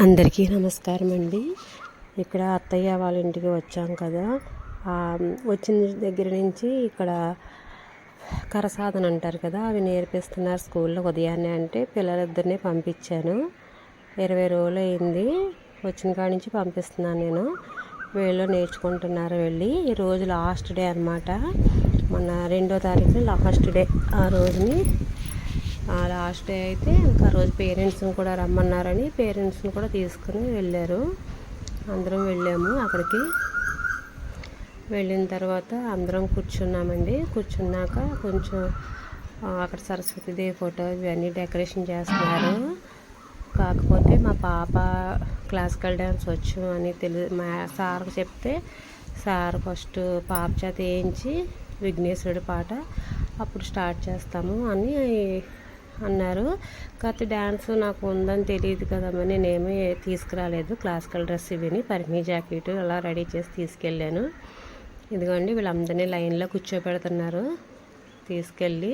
అందరికీ నమస్కారం అండి. ఇక్కడ అత్తయ్య వాళ్ళ ఇంటికి వచ్చాం కదా. వచ్చిన దగ్గర నుంచి ఇక్కడ కరసాధన అంటారు కదా అవి నేర్పిస్తున్నారు స్కూల్లో ఉదయాన్నే అంటే పిల్లలిద్దరిని పంపించాను. ఇరవై రోజులు అయింది. వచ్చిన కాడి నుంచి పంపిస్తున్నాను నేను. వీళ్ళు నేర్చుకుంటున్నారు వెళ్ళి. ఈ రోజు లాస్ట్ డే అనమాట మొన్న రెండో తారీఖు లాస్ట్ డే ఆ రోజుని లాస్ట్ డే అయితే ఇంకా రోజు పేరెంట్స్ని కూడా రమ్మన్నారని పేరెంట్స్ని కూడా తీసుకుని వెళ్ళారు. అందరం వెళ్ళాము అక్కడికి. వెళ్ళిన తర్వాత అందరం కూర్చున్నామండి. కూర్చున్నాక కొంచెం అక్కడ సరస్వతీదేవి ఫోటో ఇవన్నీ డెకరేషన్ చేస్తున్నారు. కాకపోతే మా పాప క్లాసికల్ డ్యాన్స్ వచ్చు అని తెలి మా సార్ చెప్తే సార్ ఫస్ట్ పాప చేత వేయించి విఘ్నేశ్వరుడి పాట అప్పుడు స్టార్ట్ చేస్తాము అని అన్నారు. కాకపోతే డ్యాన్స్ నాకు ఉందని తెలియదు కదమ్మా నేనేమీ తీసుకురాలేదు. క్లాసికల్ డ్రెస్ ఇవిని పరిమీ జాకెట్ అలా రెడీ చేసి తీసుకెళ్ళాను. ఇదిగోండి వీళ్ళందరినీ లైన్లో కూర్చోబెడుతున్నారు. తీసుకెళ్ళి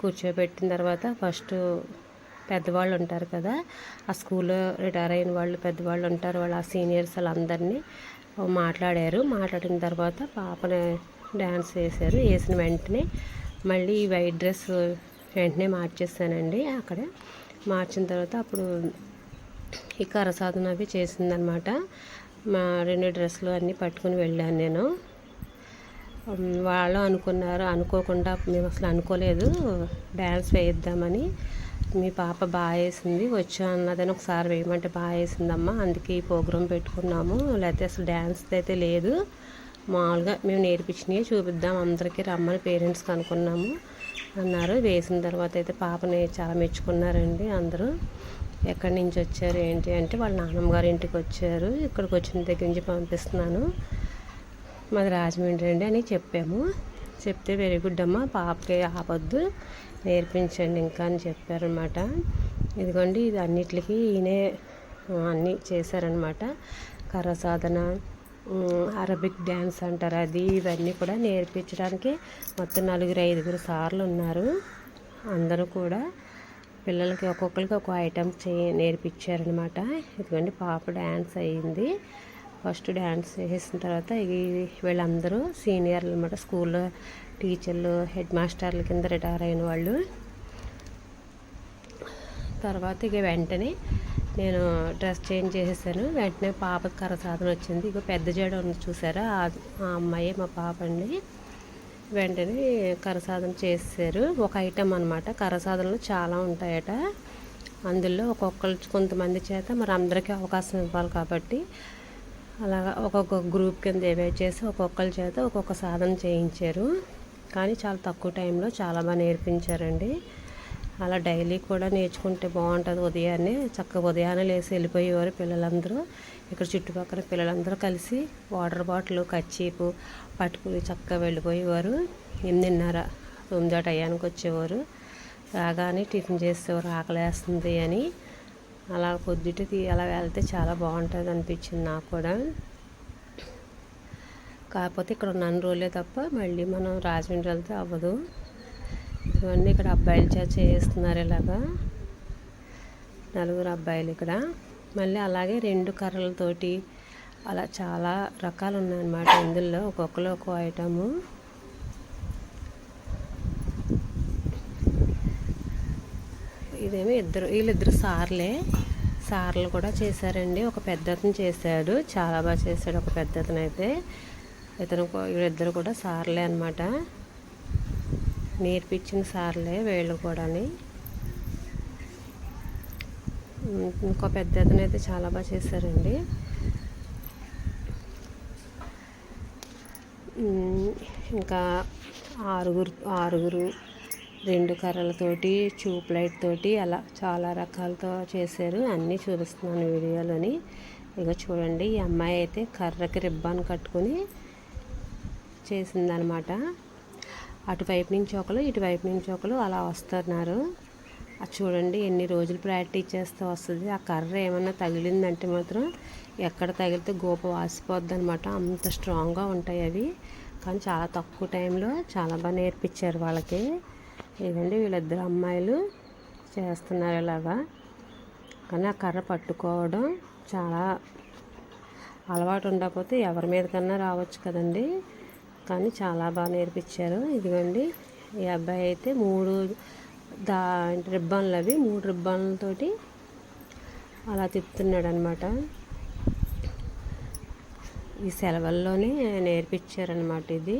కూర్చోబెట్టిన తర్వాత ఫస్ట్ పెద్దవాళ్ళు ఉంటారు కదా ఆ స్కూల్లో రిటైర్ అయిన వాళ్ళు పెద్దవాళ్ళు ఉంటారు. వాళ్ళు ఆ సీనియర్స్ వాళ్ళందరినీ మాట్లాడారు. మాట్లాడిన తర్వాత పాపని డ్యాన్స్ వేశారు. వేసిన వెంటనే మళ్ళీ ఈ వైట్ డ్రెస్ వెంటనే మార్చేసానండి అక్కడ మార్చిన తర్వాత అప్పుడు ఈ కరసాధన అవి చేసిందనమాట. మా రెండు డ్రెస్సులు అన్నీ పట్టుకుని వెళ్ళాను నేను. వాళ్ళు అనుకున్నారు. అనుకోకుండా మేము అసలు అనుకోలేదు. డ్యాన్స్ వేయిద్దామని. మీ పాప బాగా వేసింది. వచ్చా అన్నదని ఒకసారి వేయమంటే బాగా వేసిందమ్మా. అందుకే ఈ ప్రోగ్రాం పెట్టుకున్నాము. లేకపోతే అసలు డ్యాన్స్ అయితే లేదు. మామూలుగా మేము నేర్పించినవి చూపిద్దాం. అందరికీ రమ్మని పేరెంట్స్కి అనుకున్నాము. అన్నారు. వేసిన తర్వాత అయితే పాపని చాలా మెచ్చుకున్నారండి అందరూ. ఎక్కడి నుంచి వచ్చారు ఏంటి అంటే వాళ్ళ నాన్నమ్మ గారి ఇంటికి వచ్చారు. ఇక్కడికి వచ్చిన దగ్గర నుంచి పంపిస్తున్నాను. మాది రాజమండ్రి అండి అని చెప్పాము. చెప్తే వెరీ గుడ్ అమ్మ పాపకి ఆపొద్దు నేర్పించండి ఇంకా అని చెప్పారనమాట ఇదిగోండి ఇది అన్నిటికీ ఈయనే అన్నీ చేశారనమాట కర్ర సాధన అరబిక్ డ్యాన్స్ అంటారు. అది ఇవన్నీ కూడా నేర్పించడానికి మొత్తం నలుగురు ఐదుగురు సార్లు ఉన్నారు. అందరూ కూడా పిల్లలకి ఒక్కొక్కరికి ఒక ఐటమ్ చే నేర్పించారనమాట ఇదిగోండి పాప డ్యాన్స్ అయ్యింది ఫస్ట్ డ్యాన్స్ చేసిన తర్వాత ఈ వీళ్ళందరూ సీనియర్లు అనమాట స్కూల్లో టీచర్లు హెడ్ మాస్టర్ల కింద రిటైర్ అయిన వాళ్ళు. తర్వాత ఇక వెంటనే నేను డ్రెస్ చేంజ్ చేసేసాను. వెంటనే పాపకి కరసాధన వచ్చింది. ఇక పెద్ద జడ ఉంది చూసారా? ఆ ఆ అమ్మాయి మా పాప అండి. వెంటనే కరసాధన చేసేసారు. ఒక ఐటెం అనమాట కరసాధనలు చాలా ఉంటాయట. అందులో ఒక్కొక్కరు కొంతమంది చేత మరి అందరికీ అవకాశం ఇవ్వాలి కాబట్టి అలాగా ఒక్కొక్క గ్రూప్ కింద ఏవే చేసి ఒక్కొక్కరి చేత ఒక్కొక్క సాధన చేయించారు. కానీ చాలా తక్కువ టైంలో చాలా బాగా నేర్పించారండి. అలా డైలీ కూడా నేర్చుకుంటే బాగుంటుంది. ఉదయాన్నే చక్కగా ఉదయాన్నే లేసి వెళ్ళిపోయేవారు పిల్లలందరూ. ఇక్కడ చుట్టుపక్కల పిల్లలందరూ కలిసి వాటర్ బాటిల్ కచ్చీపు పట్టుకుని చక్కగా వెళ్ళిపోయేవారు. ఎనిమిదిన్నర తొమ్మిది టయానికి వచ్చేవారు. రాగానే టిఫిన్ చేసేవారు ఆకలేస్తుంది అని. అలా పొద్దుటికి అలా వెళ్తే చాలా బాగుంటుంది అనిపించింది నాకు కూడా. కాకపోతే ఇక్కడ ఉన్న రోజులే తప్ప మళ్ళీ మనం రాజమండ్రి వెళ్తే అవ్వదు. ఇవన్నీ ఇక్కడ అబ్బాయిలు చేత చేస్తున్నారు ఇలాగా. నలుగురు అబ్బాయిలు ఇక్కడ. మళ్ళీ అలాగే రెండు కర్రలతోటి అలా చాలా రకాలు ఉన్నాయన్నమాట ఇందులో. ఒక్కొక్కరు ఒక్కో ఐటము. ఇదేమో ఇద్దరు వీళ్ళిద్దరు సార్లే. సార్లు కూడా చేశారండి. ఒక పెద్ద అతను చేశాడు. చాలా బాగా చేశాడు ఒక పెద్ద అతను అయితే ఇతను వీళ్ళిద్దరు కూడా సార్లే అనమాట నేర్పించిన సార్లే వీళ్ళు కూడాని. ఇంకో పెద్ద అతను అయితే చాలా బాగా చేశారండి. ఇంకా ఆరుగురు ఆరుగురు రెండు కర్రలతోటి ట్యూబ్ లైట్ తోటి అలా చాలా రకాలతో చేశారు. అన్నీ చూపిస్తున్నాను వీడియోలోని. ఇక చూడండి ఈ అమ్మాయి అయితే కర్రకి రిబ్బాన్ కట్టుకొని చేసిందనమాట. అటువైపు నుంచి ఒకరు ఇటువైపు నుంచి ఒకరు అలా వస్తున్నారు. అది చూడండి ఎన్ని రోజులు ప్రాక్టీస్ చేస్తే వస్తుంది. ఆ కర్ర ఏమన్నా తగిలిందంటే మాత్రం ఎక్కడ తగిలితే గోప వాసిపోద్ది అనమాట అంత స్ట్రాంగ్గా ఉంటాయి అవి. కానీ చాలా తక్కువ టైంలో చాలా బాగా నేర్పించారు వాళ్ళకి. ఇదండి వీళ్ళిద్దరు అమ్మాయిలు చేస్తున్నారు ఇలాగా. కానీ ఆ కర్ర పట్టుకోవడం చాలా అలవాటు ఉండకపోతే ఎవరి మీద కన్నా రావచ్చు కదండి. కానీ చాలా బాగా నేర్పించారు. ఇదిగోండి ఈ అబ్బాయి అయితే మూడు దా రిబ్బన్లు అవి మూడు రిబ్బన్లతోటి అలా తిప్పుతున్నాడు అనమాట ఈ సెలవుల్లోనే నేర్పించారనమాట ఇది.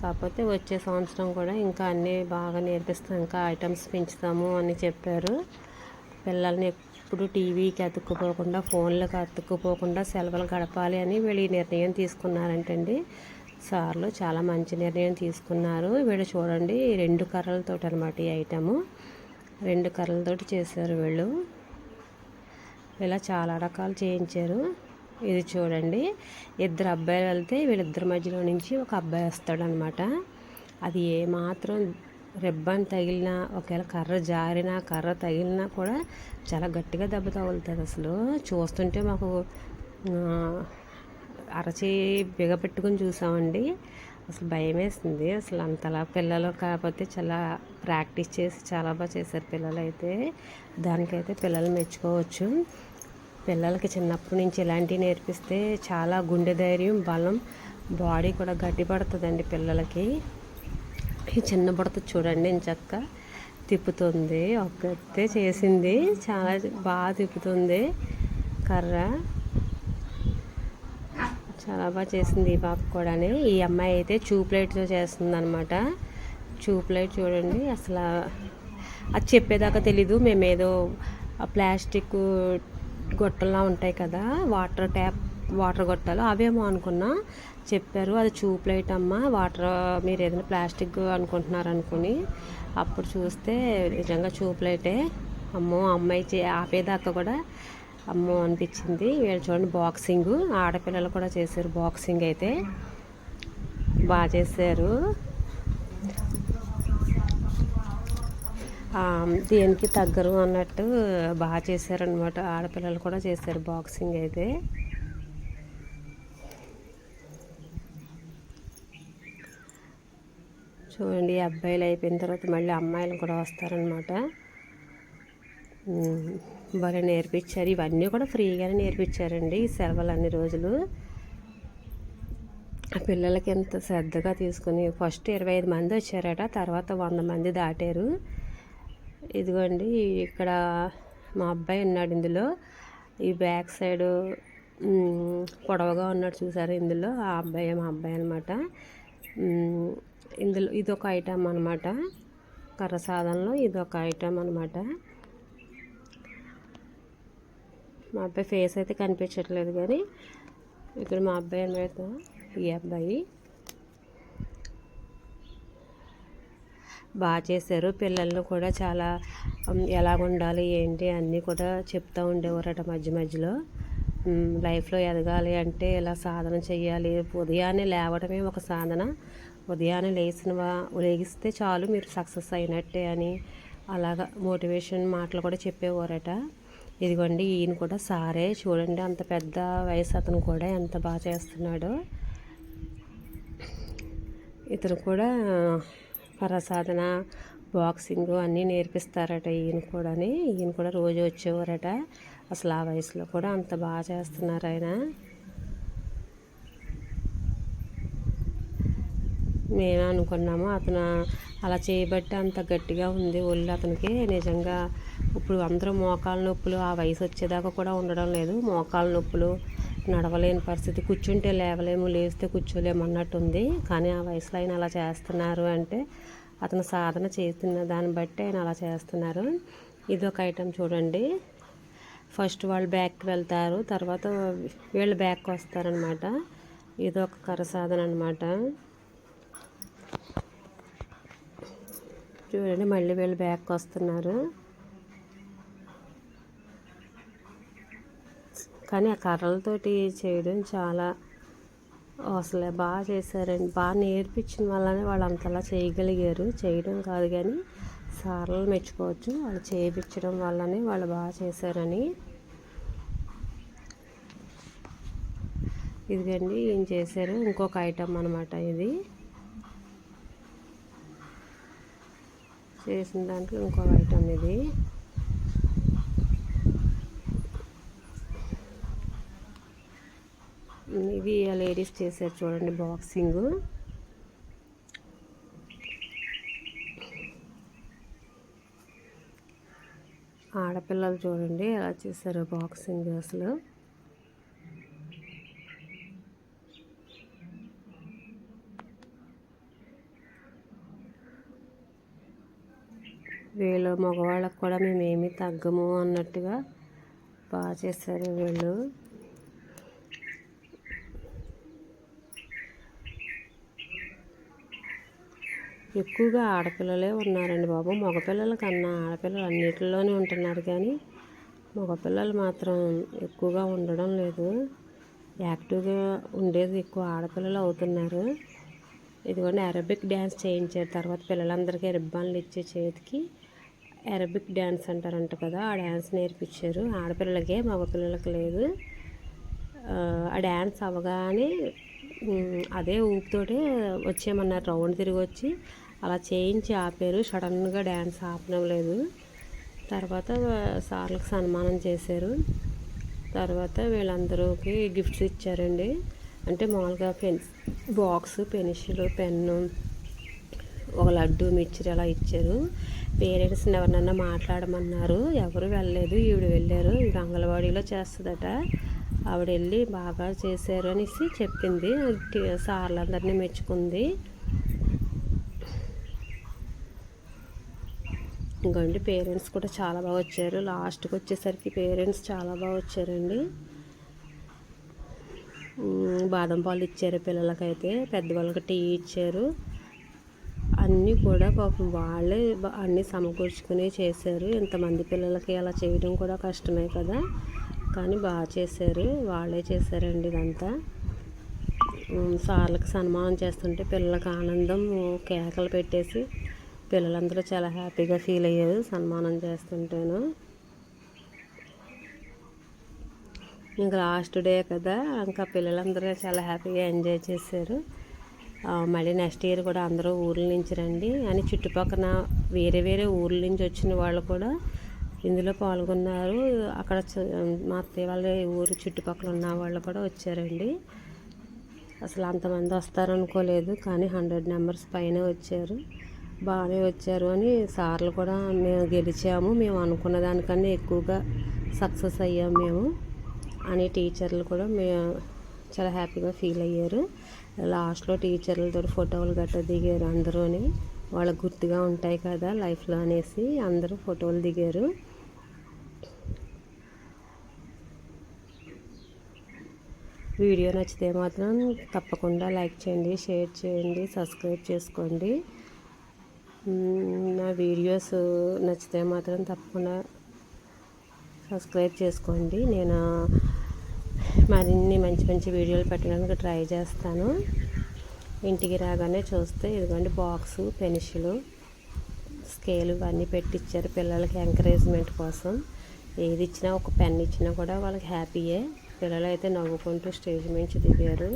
కాకపోతే వచ్చే సంవత్సరం కూడా ఇంకా అన్నీ బాగా నేర్పిస్తాం ఇంకా ఐటమ్స్ పెంచుతాము అని చెప్పారు. పిల్లల్ని ఎప్పుడు టీవీకి అతుక్కుపోకుండా ఫోన్లకు అతుక్కుపోకుండా సెలవులు గడపాలి అని వీళ్ళు ఈ నిర్ణయం తీసుకున్నారంటండి. సార్లు చాలా మంచి నిర్ణయం తీసుకున్నారు. వీళ్ళు చూడండి రెండు కర్రలతో అనమాట ఈ ఐటము. రెండు కర్రలతోటి చేశారు వీళ్ళు. ఇలా చాలా రకాలు చేయించారు. ఇది చూడండి ఇద్దరు అబ్బాయిలు వెళ్తే వీళ్ళిద్దరి మధ్యలో నుంచి ఒక అబ్బాయి వస్తాడనమాట. అది ఏ మాత్రం రిబ్బన్ తగిలినా ఒకవేళ కర్ర జారినా కర్ర తగిలినా కూడా చాలా గట్టిగా దెబ్బ తగులుతుంది అసలు. చూస్తుంటే మాకు అరచి బిగపెట్టుకుని చూసామండి. అసలు భయం వేస్తుంది అసలు అంతలా పిల్లలు కాకపోతే చాలా ప్రాక్టీస్ చేసి చాలా బాగా చేశారు పిల్లలు అయితే దానికైతే పిల్లలు మెచ్చుకోవచ్చు. పిల్లలకి చిన్నప్పటి నుంచి ఇలాంటివి నేర్పిస్తే చాలా గుండె ధైర్యం బలం బాడీ కూడా గట్టిపడుతుందండి పిల్లలకి. ఈ చిన్న బుడత చూడండి చక్క తిప్పుతుంది. ఒక్కతే చేసింది. చాలా బాగా తిప్పుతుంది. కర్ర. చాలా బాగా చేసింది ఈ పాప కూడానే. ఈ అమ్మాయి అయితే చూప్ లైట్తో చేస్తుంది అనమాట చూప్ లైట్ చూడండి అసలు అది చెప్పేదాకా తెలీదు. మేమేదో ప్లాస్టిక్ గొట్టలా ఉంటాయి కదా వాటర్ ట్యాప్ వాటర్ గొట్టాలు అవేమో అనుకున్నా. చెప్పారు అది చూపులైట్ అమ్మ వాటర్ మీరు ఏదైనా ప్లాస్టిక్ అనుకుంటున్నారు అనుకుని. అప్పుడు చూస్తే నిజంగా చూపులైటే అమ్మో అమ్మాయి చే ఆపేదాకా కూడా అమ్మో అనిపించింది. వీళ్ళు చూడండి బాక్సింగ్. ఆడపిల్లలు కూడా చేశారు బాక్సింగ్ అయితే. బాగా చేశారు. దేనికి తగ్గరు అన్నట్టు బాగా చేశారనమాట ఆడపిల్లలు కూడా చేశారు బాక్సింగ్ అయితే. చూడండి అబ్బాయిలు అయిపోయిన తర్వాత మళ్ళీ అమ్మాయిలు కూడా వస్తారనమాట భలే నేర్పించారు. ఇవన్నీ కూడా ఫ్రీగానే నేర్పించారండి ఈ సెలవులు అన్ని రోజులు. ఆ పిల్లలకి ఎంత శ్రద్ధగా తీసుకుని ఫస్ట్ ఇరవై ఐదు మంది వచ్చారట తర్వాత వంద మంది దాటారు. ఇదిగోండి ఇక్కడ మా అబ్బాయి ఉన్నాడు ఇందులో. ఈ బ్యాక్ సైడ్ పొడవగా ఉన్నాడు చూసారు ఇందులో. ఆ అబ్బాయి మా అబ్బాయి అనమాట ఇందులో ఇదొక ఐటమ్ అనమాట కర్ర సాధనలో ఇదొక ఐటమ్ అనమాట మా అబ్బాయి ఫేస్ అయితే కనిపించట్లేదు కానీ ఇక్కడ మా అబ్బాయి అనమాట ఈ అబ్బాయి. బాగా చేశారు. పిల్లలను కూడా చాలా ఎలా ఉండాలి ఏంటి అన్నీ కూడా చెప్తూ ఉండేవారట మధ్య మధ్యలో. లైఫ్లో ఎదగాలి అంటే ఇలా సాధన చేయాలి ఉదయాన్నే లేవడమే ఒక సాధన. ఉదయాన్నే లేచిన లేగిస్తే చాలు మీరు సక్సెస్ అయినట్టే అని అలాగా మోటివేషన్ మాటలు కూడా చెప్పేవారట. ఇదిగోండి ఈయన కూడా సారే. చూడండి అంత పెద్ద వయసు అతను కూడా ఎంత బాగా చేస్తున్నాడో. ఇతను కూడా పరసాధన బాక్సింగ్ అన్నీ నేర్పిస్తారట ఈయన కూడా ఈయన కూడా రోజు వచ్చేవారట. అసలు ఆ వయసులో కూడా అంత బాగా చేస్తున్నారు ఆయన. మేము అనుకున్నాము అతను అలా చేయబట్టి అంత గట్టిగా ఉంది ఒళ్ళు అతనికి. నిజంగా ఇప్పుడు అందరూ మోకాళ్ళ నొప్పులు ఆ వయసు వచ్చేదాకా కూడా ఉండడం లేదు. మోకాళ్ళ నొప్పులు నడవలేని పరిస్థితి కూర్చుంటే లేవలేము లేస్తే కూర్చోలేము అన్నట్టుంది. కానీ ఆ వయసులో ఆయన అలా చేస్తున్నారు అంటే అతను సాధన చేస్తున్న దాన్ని బట్టి ఆయన అలా చేస్తున్నారు. ఇది ఒక ఐటెం చూడండి. ఫస్ట్ వాళ్ళు బ్యాక్కి వెళ్తారు తర్వాత వీళ్ళు బ్యాక్కి వస్తారనమాట ఇది ఒక కర సాధన అనమాట చూడండి మళ్ళీ వీళ్ళు బ్యాక్కి వస్తున్నారు. కానీ ఆ కర్రలతోటి చేయడం చాలా అసలు బాగా చేశారండి. బాగా నేర్పించిన వల్లనే వాళ్ళు అంతలా చేయగలిగారు. చేయడం కాదు కానీ సార్లు మెచ్చుకోవచ్చు. వాళ్ళు చేయించడం వల్లనే వాళ్ళు బాగా చేశారని. ఇదిగండి ఏం చేశారు? ఇంకొక ఐటమ్ అనమాట ఇది. చేసిన దాంట్లో ఇంకొక ఐటమ్ ఇది. ఇవి లేడీస్ చేశారు చూడండి బాక్సింగ్. ఆడపిల్లలు చూడండి ఎలా చేశారు బాక్సింగ్ అసలు. వీళ్ళు మగవాళ్ళకు కూడా మేము ఏమీ తగ్గము అన్నట్టుగా బాగా చేశారు వీళ్ళు. ఎక్కువగా ఆడపిల్లలే ఉన్నారండి బాబు. మగపిల్లల కన్నా ఆడపిల్లలు అన్నిటిలోనే ఉంటున్నారు కానీ మగపిల్లలు మాత్రం ఎక్కువగా ఉండడం లేదు. యాక్టివ్గా ఉండేది ఎక్కువ ఆడపిల్లలు అవుతున్నారు. ఇదిగోండి అరబిక్ డ్యాన్స్ చేయించారు. తర్వాత పిల్లలందరికీ రిబ్బన్లు ఇచ్చే చేతికి అరబిక్ డ్యాన్స్ అంటారంట కదా ఆ డ్యాన్స్ నేర్పించారు. ఆడపిల్లలకే మగపిల్లలకి లేదు. ఆ డ్యాన్స్ అవగానే అదే ఊపితోటే వచ్చేయమన్నారు. రౌండ్ తిరిగి వచ్చి అలా చేయించి ఆపారు. సడన్గా డ్యాన్స్ ఆపడం లేదు. తర్వాత సార్లకు సన్మానం చేశారు. తర్వాత వీళ్ళందరికీ గిఫ్ట్స్ ఇచ్చారండి. అంటే మామూలుగా పెన్ బాక్స్ పెన్సిల్ పెన్ను ఒక లడ్డు మిర్చి అలా ఇచ్చారు. పేరెంట్స్ని ఎవరినన్నా మాట్లాడమన్నారు. ఎవరు వెళ్ళలేదు. ఈవిడ వెళ్ళారు. ఇక అంగన్వాడీలో చేస్తుందట. ఆవిడ వెళ్ళి బాగా చేశారు అనేసి చెప్పింది. సార్లందరినీ మెచ్చుకుంది. ఇంకండి పేరెంట్స్ కూడా చాలా బాగా వచ్చారు. లాస్ట్కి వచ్చేసరికి పేరెంట్స్ చాలా బాగా వచ్చారండి. బాదం పాలు ఇచ్చారు పిల్లలకైతే పెద్దవాళ్ళకి టీ ఇచ్చారు. అన్నీ కూడా పాపం వాళ్ళే అన్నీ సమకూర్చుకుని చేశారు. ఇంతమంది పిల్లలకి అలా చేయడం కూడా కష్టమే కదా. కానీ బాగా చేశారు. వాళ్ళే చేశారండి ఇదంతా. సార్లకు సన్మానం చేస్తుంటే పిల్లలకు ఆనందం కేకలు పెట్టేసి పిల్లలందరూ చాలా హ్యాపీగా ఫీల్ అయ్యారు సన్మానం చేస్తుంటాను. ఇంకా లాస్ట్ డే కదా ఇంకా పిల్లలందరూ చాలా హ్యాపీగా ఎంజాయ్ చేశారు. మళ్ళీ నెక్స్ట్ ఇయర్ కూడా అందరూ ఊర్ల నుంచి రండి అని చుట్టుపక్కల వేరే వేరే ఊర్ల నుంచి వచ్చిన వాళ్ళు కూడా ఇందులో పాల్గొన్నారు. అక్కడ మా అత్తయ్య వాళ్ళ ఊరు చుట్టుపక్కల ఉన్న వాళ్ళు కూడా వచ్చారండి. అసలు అంతమంది వస్తారనుకోలేదు కానీ హండ్రెడ్ నెంబర్స్ పైన వచ్చారు. బాగానే వచ్చారు అని సార్లు కూడా మేము గెలిచాము. మేము అనుకున్న దానికన్నా ఎక్కువగా సక్సెస్ అయ్యాము మేము అని టీచర్లు కూడా మేము చాలా హ్యాపీగా ఫీల్ అయ్యారు. లాస్ట్లో టీచర్లతో ఫోటోలు గట్రా దిగారు అందరూని వాళ్ళకు గుర్తుగా ఉంటాయి కదా లైఫ్లో అనేసి అందరూ ఫోటోలు దిగారు. వీడియో నచ్చితే మాత్రం తప్పకుండా లైక్ చేయండి షేర్ చేయండి సబ్స్క్రైబ్ చేసుకోండి. నా వీడియోస్ నచ్చితే మాత్రం తప్పకుండా సబ్స్క్రైబ్ చేసుకోండి. నేను మరిన్ని మంచి మంచి వీడియోలు పెట్టడానికి ట్రై చేస్తాను. ఇంటికి రాగానే చూస్తే ఇదిగోండి బాక్సు పెన్సిల్ స్కేలు ఇవన్నీ పెట్టించారు పిల్లలకి ఎంకరేజ్మెంట్ కోసం. ఏది ఇచ్చినా ఒక పెన్ ఇచ్చినా కూడా వాళ్ళకి హ్యాపీయే. పిల్లలు అయితే నవ్వుకుంటూ స్టేజ్ నుంచి దిగారు.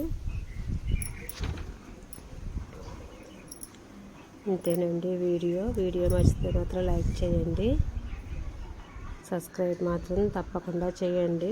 అంతేనండి వీడియో. వీడియో నచ్చితే మాత్రం లైక్ చేయండి. సబ్స్క్రైబ్ మాత్రం తప్పకుండా చేయండి.